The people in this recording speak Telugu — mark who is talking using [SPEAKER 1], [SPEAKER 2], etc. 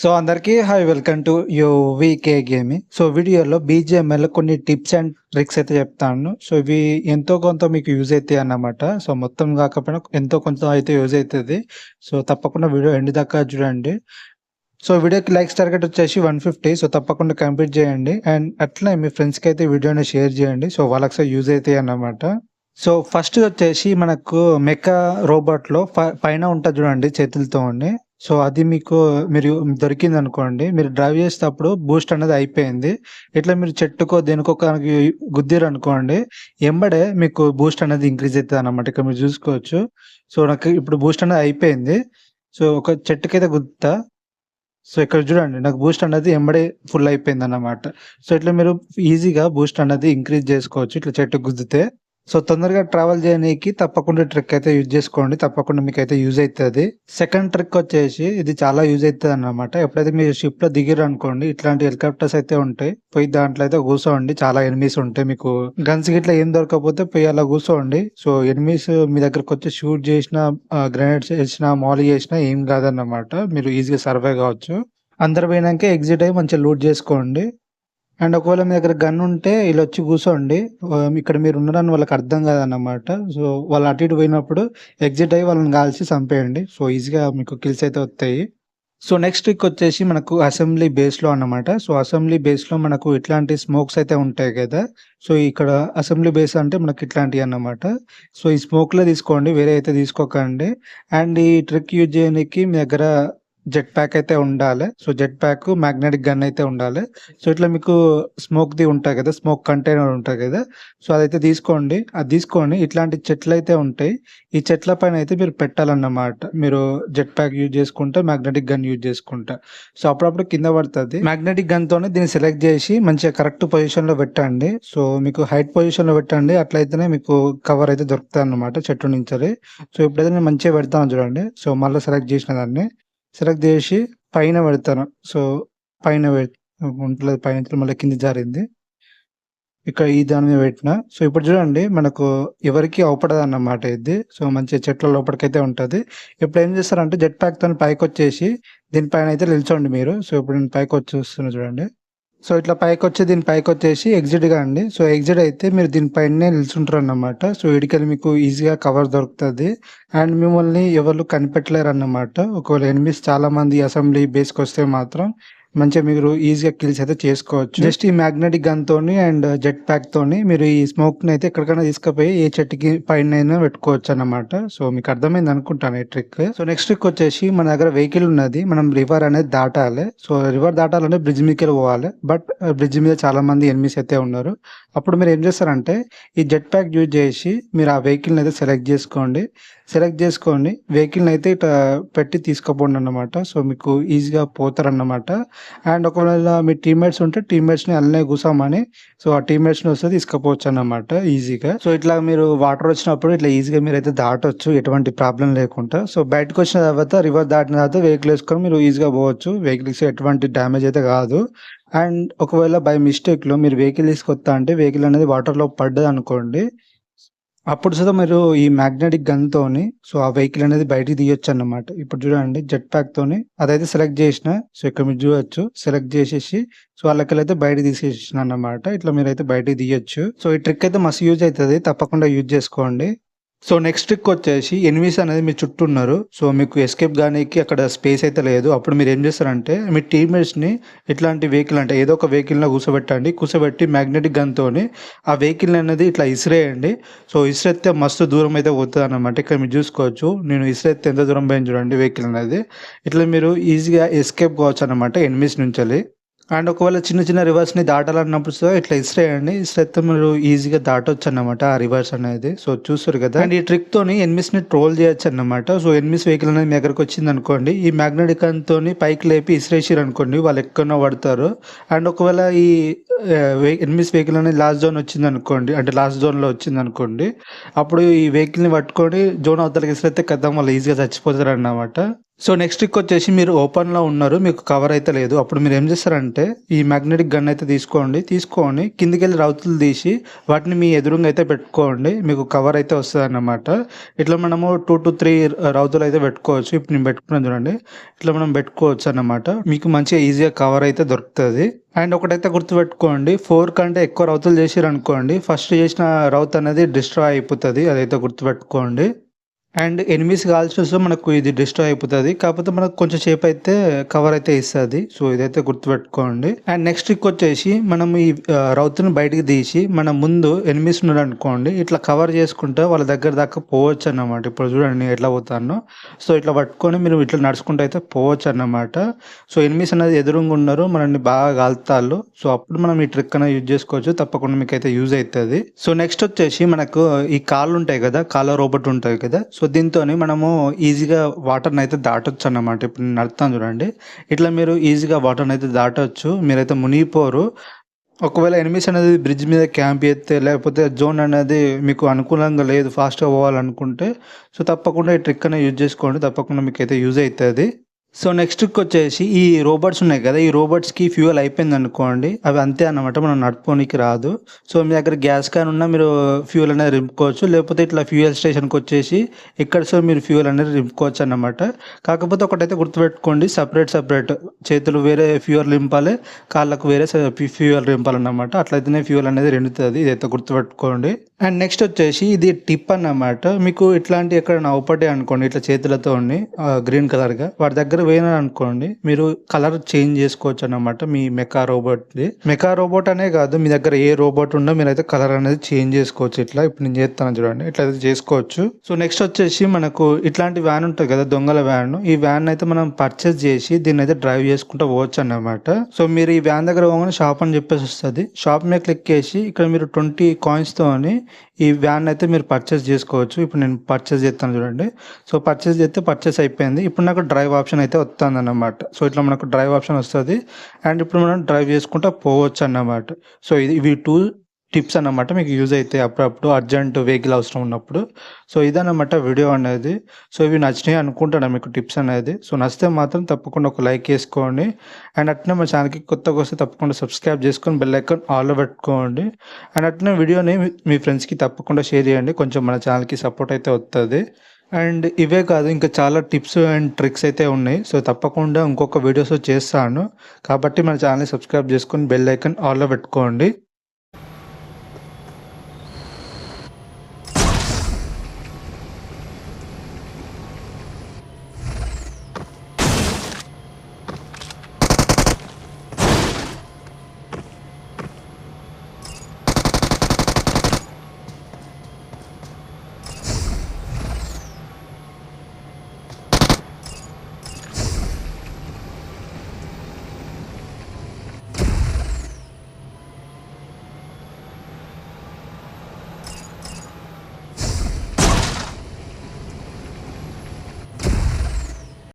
[SPEAKER 1] సో అందరికీ హై వెల్కమ్ టు యో వీకే గేమింగ్. సో వీడియోలో బీజిఎంఎల్ కొన్ని టిప్స్ అండ్ ట్రిక్స్ అయితే చెప్తాను. సో ఇవి ఎంతో కొంత మీకు యూజ్ అవుతాయి అన్నమాట. సో మొత్తం కాకపోయినా ఎంతో కొంత అయితే యూజ్ అవుతుంది. సో తప్పకుండా వీడియో ఎండ్ దాకా చూడండి. సో వీడియోకి లైక్స్ టార్గెట్ వచ్చేసి వన్ ఫిఫ్టీ. సో తప్పకుండా కంప్లీట్ చేయండి. అండ్ అట్లనే మీ ఫ్రెండ్స్కి అయితే వీడియోని షేర్ చేయండి. సో వాళ్ళకి యూజ్ అవుతాయి అన్నమాట. సో ఫస్ట్ వచ్చేసి మనకు మెక్క రోబోట్లో పైన ఉంటుంది చూడండి చేతులతో ఉండి సో అది మీకు మీరు దొరికింది అనుకోండి మీరు డ్రైవ్ చేసేటప్పుడు బూస్ట్ అనేది అయిపోయింది. ఇట్లా మీరు చెట్టుకో దేనికో గుద్దిరు అనుకోండి ఎంబడే మీకు బూస్ట్ అనేది ఇంక్రీజ్ అవుతుంది అనమాట ఇక్కడ మీరు చూసుకోవచ్చు. సో నాకు ఇప్పుడు బూస్ట్ అనేది అయిపోయింది. సో ఒక చెట్టుకైతే గుద్దుతా. సో ఇక్కడ చూడండి నాకు బూస్ట్ అనేది ఎంబడే ఫుల్ అయిపోయింది అన్నమాట సో ఇట్లా మీరు ఈజీగా బూస్ట్ అనేది ఇంక్రీజ్ చేసుకోవచ్చు ఇట్లా చెట్టు గుద్దితే. సో తొందరగా ట్రావెల్ చేయడానికి తప్పకుండా ట్రిక్ అయితే యూజ్ చేసుకోండి. తప్పకుండా మీకు అయితే యూజ్ అవుతుంది సెకండ్ ట్రిక్ వచ్చేసి ఇది చాలా యూజ్ అవుతుంది అన్నమాట ఎప్పుడైతే మీరు షిప్లో దిగిరు అనుకోండి ఇట్లాంటి హెలికాప్టర్స్ అయితే ఉంటాయి. పోయి దాంట్లో అయితే కూర్చోండి చాలా ఎనిమీస్ ఉంటాయి మీకు. గన్స్ గిట్లా ఏం దొరకకపోతే పోయి అలా కూర్చోండి సో ఎనిమీస్ మీ దగ్గరకు వచ్చి షూట్ చేసిన గ్రెనేడ్స్ చేసిన మాలీ చేసిన ఏం కాదన్నమాట. మీరు ఈజీగా సర్వే కావచ్చు. అందరు పోయినాక ఎగ్జిట్ అయ్యి మంచిగా లూట్ చేసుకోండి. అండ్ ఒకవేళ మీ దగ్గర గన్ ఉంటే వీళ్ళు వచ్చి కూర్చోండి ఇక్కడ మీరు ఉన్నారని వాళ్ళకి అర్థం కాదన్నమాట. సో వాళ్ళు అటు ఇటు పోయినప్పుడు ఎగ్జిట్ అయ్యి వాళ్ళని కాల్చి చంపేయండి. సో ఈజీగా మీకు కిల్స్ అయితే వస్తాయి. సో నెక్స్ట్ వీక్ వచ్చేసి మనకు అసెంబ్లీ బేస్లో అన్నమాట. సో అసెంబ్లీ బేస్లో మనకు ఇట్లాంటి స్మోక్స్ అయితే ఉంటాయి కదా. సో ఇక్కడ అసెంబ్లీ బేస్ అంటే మనకి ఇట్లాంటివి అన్నమాట. సో ఈ స్మోక్లో తీసుకోండి వేరే అయితే తీసుకోకండి. అండ్ ఈ ట్రిక్ యూజ్ చేయడానికి మీ దగ్గర జెట్ ప్యాక్ అయితే ఉండాలి. So jet pack magnetic gun అయితే ఉండాలి. సో ఇట్లా మీకు స్మోక్ది ఉంటుంది ఉంటాయి కదా స్మోక్ కంటైనర్ ఉంటుంది కదా సో అదైతే తీసుకోండి. అది తీసుకోండి. ఇట్లాంటి చెట్లు అయితే ఉంటాయి. ఈ చెట్ల పైన అయితే మీరు పెట్టాలన్నమాట. మీరు జెట్ ప్యాక్ యూజ్ చేసుకుంటే మ్యాగ్నెటిక్ గన్ యూజ్ చేసుకుంటా. సో అప్పుడప్పుడు కింద పడుతుంది. మ్యాగ్నెటిక్ గన్ తోనే దీన్ని సెలెక్ట్ చేసి మంచిగా కరెక్ట్ పొజిషన్లో పెట్టండి. సో మీకు హైట్ పొజిషన్లో పెట్టండి. అట్లయితేనే మీకు కవర్ అయితే దొరుకుతుంది అన్నమాట చెట్టు నుంచి. సో ఇప్పుడైతే నేను మంచిగా పెడతాను చూడండి. సో మళ్ళీ సెలెక్ట్ చేసిన దాన్ని. సెలెక్ట్ చేసి పైన పెడతాను. సో పైన ఉంటుంది పైన మళ్ళీ కింద జారింది. ఇక్కడ ఈ దాని మీద పెట్టిన. సో ఇప్పుడు చూడండి మనకు ఎవరికి అవపడదు అన్నమాట ఇది. సో మంచి చెట్ల లోపలికైతే ఉంటుంది. ఇప్పుడు ఏం చేస్తారంటే జెట్ ప్యాక్తో పైకి వచ్చేసి దీనిపైన అయితే నిల్చోండి మీరు. సో ఇప్పుడు నేను పైకి వచ్చి చూస్తున్నా చూడండి. సో ఇట్లా పైకి వచ్చి దీని పైకి వచ్చేసి ఎగ్జిట్గా అండి. సో ఎగ్జిట్ అయితే మీరు దీనిపైనే నిల్చుంటారు అన్నమాట సో వీడికెళ్ళి మీకు ఈజీగా కవర్ దొరుకుతుంది. అండ్ మిమ్మల్ని ఎవరు కనిపెట్టలేరు అన్నమాట ఒకవేళ ఎనిమిస్ చాలా మంది అసెంబ్లీ బేస్కి వస్తే మాత్రం మంచిగా మీరు ఈజీగా కిల్స్ అయితే చేసుకోవచ్చు. జస్ట్ ఈ మ్యాగ్నెటిక్ గన్ తోని అండ్ జెట్ ప్యాక్ తోని మీరు ఈ స్మోక్ని అయితే ఎక్కడికైనా తీసుకుపోయి ఏ చెట్టుకి పైన పెట్టుకోవచ్చు అనమాట సో మీకు అర్థమైంది అనుకుంటాను ఈ ట్రిక్ సో నెక్స్ట్ ట్రిక్ వచ్చేసి మన దగ్గర వెహికల్ ఉన్నది. మనం రివర్ అనేది దాటాలి. సో రివర్ దాటాలంటే బ్రిడ్జ్ మీదకి పోవాలి. బట్ బ్రిడ్జ్ uh, మీద చాలా మంది ఎనిమిస్ అయితే ఉన్నారు. అప్పుడు మీరు ఏం చేస్తారంటే ఈ జెట్ ప్యాక్ యూజ్ చేసి మీరు ఆ వెహికల్ని అయితే సెలెక్ట్ చేసుకోండి. సెలెక్ట్ చేసుకోండి. వెహికల్ని అయితే ఇట్లా పెట్టి తీసుకోపోండి అన్నమాట. సో మీకు ఈజీగా పోతారన్నమాట. అండ్ ఒకవేళ మీ టీమ్మేట్స్ ఉంటే టీమ్మేట్స్ని అల్లనే కూసామని సో ఆ టీమ్మేట్స్ని వస్తే తీసుకుపోవచ్చు అన్నమాట ఈజీగా. సో ఇట్లా మీరు వాటర్ వచ్చినప్పుడు ఇట్లా ఈజీగా మీరు అయితే దాటొచ్చు ఎటువంటి ప్రాబ్లం లేకుండా. సో బయటకు వచ్చిన తర్వాత రివర్ దాటిన తర్వాత వెహికల్ వేసుకొని మీరు ఈజీగా పోవచ్చు. వెహికల్స్ ఎటువంటి డ్యామేజ్ అయితే కాదు. అండ్ ఒకవేళ బై మిస్టేక్లో మీరు వెహికల్ తీసుకొస్తా అంటే వెహికల్ అనేది వాటర్లో పడ్డది అనుకోండి అప్పుడు సుధా మీరు ఈ మ్యాగ్నెటిక్ గన్ తోని సో ఆ వెహికల్ అనేది బయటికి తీయొచ్చు అన్నమాట ఇప్పుడు చూడండి జెట్ ప్యాక్ తోని అదైతే సెలెక్ట్ చేసిన సో ఇక్కడ మీరు చూడొచ్చు సెలెక్ట్ చేసేసి సో వాళ్ళకి అయితే బయట తీసేసిన అన్నమాట ఇట్లా మీరు అయితే బయటికి తీయొచ్చు. సో ఈ ట్రిక్ అయితే మస్తు యూజ్ అవుతుంది తప్పకుండా యూజ్ చేసుకోండి. సో నెక్స్ట్ ట్రిక్ వచ్చేసి ఎనిమిస్ అనేది మీ చుట్టూ ఉన్నారు. సో మీకు ఎస్కేప్ కానీ అక్కడ స్పేస్ అయితే లేదు. అప్పుడు మీరు ఏం చేస్తారంటే మీ టీమ్మేట్స్ని ఇట్లాంటి వెహికల్ అంటే ఏదో ఒక వెహికల్లో కూర్చోబెట్టండి. కూర్చోబెట్టి మ్యాగ్నెటిక్ గన్తోని ఆ వెహికల్ అనేది ఇట్లా ఇసిరేయండి. సో ఇసిరెత్తే మస్తు దూరం అయితే పోతుంది అనమాట ఇక్కడ మీరు చూసుకోవచ్చు. నేను ఇసిరెత్తే ఎంత దూరం పోయింది చూడండి వెహికల్ అనేది. ఇట్లా మీరు ఈజీగా ఎస్కేప్ కావచ్చు అనమాట ఎనిమిస్ నుంచి అండ్ ఒకవేళ చిన్న చిన్న రివర్స్ని దాటాలన్నప్పుడు సో ఇట్లా ఇస్రేయండి ఇసిరేస్తే మీరు ఈజీగా దాటొచ్చు అనమాట ఆ రివర్స్ అనేది. సో చూస్తారు కదా. అండ్ ఈ ట్రిక్ తోని ని ట్రోల్ చేయొచ్చు అన్నమాట సో ఎనిమిస్ వెహికల్ అనేది మీ దగ్గరకు వచ్చింది అనుకోండి ఈ మ్యాగ్నెటిక్ తోని పైకి లేపి ఇస్రేసిరు అనుకోండి వాళ్ళు ఎక్కడో పడతారు. అండ్ ఒకవేళ ఈ ఎనిమిస్ వెహికల్ అనేది లాస్ట్ జోన్ వచ్చింది అనుకోండి అంటే లాస్ట్ జోన్లో వచ్చింది అనుకోండి అప్పుడు ఈ వెహికల్ని పట్టుకొని జోన్ అవతలకి ఇసిరేస్తే కదా వాళ్ళు ఈజీగా చచ్చిపోతారు అన్నమాట సో నెక్స్ట్ ట్రిక్ వచ్చేసి మీరు ఓపెన్‌లో ఉన్నారు. మీకు కవర్ అయితే లేదు. అప్పుడు మీరు ఏం చేస్తారంటే ఈ మ్యాగ్నెటిక్ గన్ అయితే తీసుకోండి. తీసుకొని కిందకెళ్ళి రౌతులు తీసి వాటిని మీ ఎదురుంగా అయితే పెట్టుకోండి. మీకు కవర్ అయితే వస్తుంది అన్నమాట ఇట్లా మనము 2-3 రౌతులు అయితే పెట్టుకోవచ్చు. ఇప్పుడు నేను పెట్టుకున్నాను చూడండి. ఇట్లా మనం పెట్టుకోవచ్చు అన్నమాట మీకు మంచిగా ఈజీగా కవర్ అయితే దొరుకుతుంది అండ్ ఒకటైతే గుర్తుపెట్టుకోండి ఫోర్ కంటే ఎక్కువ రౌతులు చేసిరనుకోండి ఫస్ట్ చేసిన రౌత్ అనేది డిస్ట్రాయ్ అయిపోతుంది అదైతే గుర్తుపెట్టుకోండి. అండ్ ఎనిమిస్ కాల్చి వస్తే మనకు ఇది డిస్ట్రాయ్ అయిపోతుంది కాకపోతే మనకు కొంచెం సేపు అయితే కవర్ అయితే ఇస్తుంది సో ఇదైతే గుర్తుపెట్టుకోండి. అండ్ నెక్స్ట్ ట్రిక్ వచ్చేసి మనం ఈ రౌతుని బయటికి తీసి మన ముందు ఎనిమీస్ ఉన్నారనుకోండి ఇట్లా కవర్ చేసుకుంటే వాళ్ళ దగ్గర దాకా పోవచ్చు అన్నమాట ఇప్పుడు చూడండి ఎట్లా పోతానో. సో ఇట్లా పట్టుకొని మీరు ఇట్లా నడుచుకుంటూ అయితే పోవచ్చు అన్నమాట సో ఎనిమిస్ అనేది ఎదురుంగా ఉన్నారు. మనల్ని బాగా కాలుతాళ్ళు. సో అప్పుడు మనం ఈ ట్రిక్ అనేది యూజ్ చేసుకోవచ్చు. తప్పకుండా మీకైతే యూజ్ అవుతుంది సో నెక్స్ట్ వచ్చేసి మనకు ఈ కాళ్ళు ఉంటాయి కదా! కాళ్ళ రోబోట్ ఉంటాయి కదా! సో దీంతోని మనము ఈజీగా వాటర్‌ని అయితే దాటొచ్చు అన్నమాట ఇప్పుడు నేను నడుపుతాను చూడండి. ఇట్లా మీరు ఈజీగా వాటర్‌ని అయితే దాటొచ్చు. మీరైతే మునిగిపోరు. ఒకవేళ ఎనిమీస్ అనేది బ్రిడ్జ్ మీద క్యాంప్ చేస్తే లేకపోతే జోన్ అనేది మీకు అనుకూలంగా లేదు ఫాస్ట్‌గా పోవాలనుకుంటే సో తప్పకుండా ఈ ట్రిక్ అనేది యూజ్ చేసుకోండి. తప్పకుండా మీకైతే యూజ్ అవుతుంది సో నెక్స్ట్ వచ్చేసి ఈ రోబోట్స్ ఉన్నాయి కదా! ఈ రోబోట్స్‌కి ఫ్యూయల్ అయిపోయిందనుకోండి అవి అంతే అన్నమాట. మనం నడుపుకోనికి రాదు. సో మీ దగ్గర గ్యాస్ క్యాన్ ఉన్నా మీరు ఫ్యూయల్ అనేది రింపుకోవచ్చు లేకపోతే ఇట్లా ఫ్యూయల్ స్టేషన్కి వచ్చేసి ఇక్కడ సో మీరు ఫ్యూయల్ అనేది రింపుకోవచ్చు అనమాట కాకపోతే ఒకటైతే గుర్తుపెట్టుకోండి సపరేట్ సపరేట్ చేతులు వేరే ఫ్యూయల్ నింపాలి. కాళ్ళకు వేరే ఫ్యూయల్ నింపాలన్నమాట. అట్లయితేనే ఫ్యూయల్ అనేది రెండుతుంది ఇదైతే గుర్తుపెట్టుకోండి. అండ్ నెక్స్ట్ వచ్చేసి ఇది టిప్ అన్నమాట. మీకు ఇట్లాంటి ఎక్కడైనా అవుపడ్డాయి అనుకోండి ఇట్లా చేతులతో ఉండి గ్రీన్ కలర్‌గా వాటి దగ్గర పోయినారనుకోండి మీరు కలర్ చేంజ్ చేసుకోవచ్చు అనమాట మీ మెకా రోబోట్‌ది. మెకా రోబోట్ అనే కాదు మీ దగ్గర ఏ రోబోట్ ఉన్నా మీరైతే కలర్ అనేది చేంజ్ చేసుకోవచ్చు ఇట్లా. ఇప్పుడు నేను చేస్తాను చూడండి. ఇట్లా అయితే చేసుకోవచ్చు. సో నెక్స్ట్ వచ్చేసి మనకు ఇట్లాంటి వ్యాన్ ఉంటుంది కదా! దొంగల వ్యాన్. ఈ వ్యాన్ అయితే మనం పర్చేస్ చేసి దీన్ని అయితే డ్రైవ్ చేసుకుంటూ పోవచ్చన్నమాట. సో మీరు ఈ వ్యాన్ దగ్గర పోగానే షాప్ అని చెప్పేసి వస్తుంది షాప్ మీద క్లిక్ చేసి ఇక్కడ మీరు ట్వంటీ కాయిన్స్ తోని ఈ వ్యాన్ అయితే మీరు పర్చేస్ చేసుకోవచ్చు. ఇప్పుడు నేను పర్చేస్ చేస్తాను చూడండి. సో పర్చేస్ చేస్తే పర్చేస్ అయిపోయింది. ఇప్పుడు నాకు డ్రైవ్ ఆప్షన్ అయితే వస్తుంది అన్నమాట సో ఇట్లా మనకు డ్రైవ్ ఆప్షన్ వస్తుంది అండ్ ఇప్పుడు మనం డ్రైవ్ చేసుకుంటా పోవచ్చన్నమాట. సో ఇది ఇవి టూ టిప్స్ అన్నమాట. మీకు యూజ్ అయితే అప్పుడప్పుడు అర్జెంట్ వెహికల్ అవసరం ఉన్నప్పుడు. సో ఇదన్నమాట వీడియో అనేది. సో ఇవి నచ్చినాయి అనుకుంటాను మీకు టిప్స్ అనేది. సో నచ్చితే మాత్రం తప్పకుండా ఒక లైక్ వేసుకోండి అండ్ అట్నే మా ఛానల్‌కి కొత్తగా వస్తే తప్పకుండా సబ్స్క్రైబ్ చేసుకొని బెల్ ఐకాన్ ఆల్‌లో పెట్టుకోండి. అండ్ అట్లనే వీడియోని మీ ఫ్రెండ్స్‌కి తప్పకుండా షేర్ చేయండి. కొంచెం మన ఛానల్‌కి సపోర్ట్ అయితే వస్తుంది అండ్ ఇవే కాదు ఇంకా చాలా టిప్స్ అండ్ ట్రిక్స్ అయితే ఉన్నాయి. సో తప్పకుండా ఇంకొక వీడియోస్ చేస్తాను. కాబట్టి మన ఛానల్‌ని సబ్స్క్రైబ్ చేసుకొని బెల్ ఐకన్ ఆల్‌లో పెట్టుకోండి.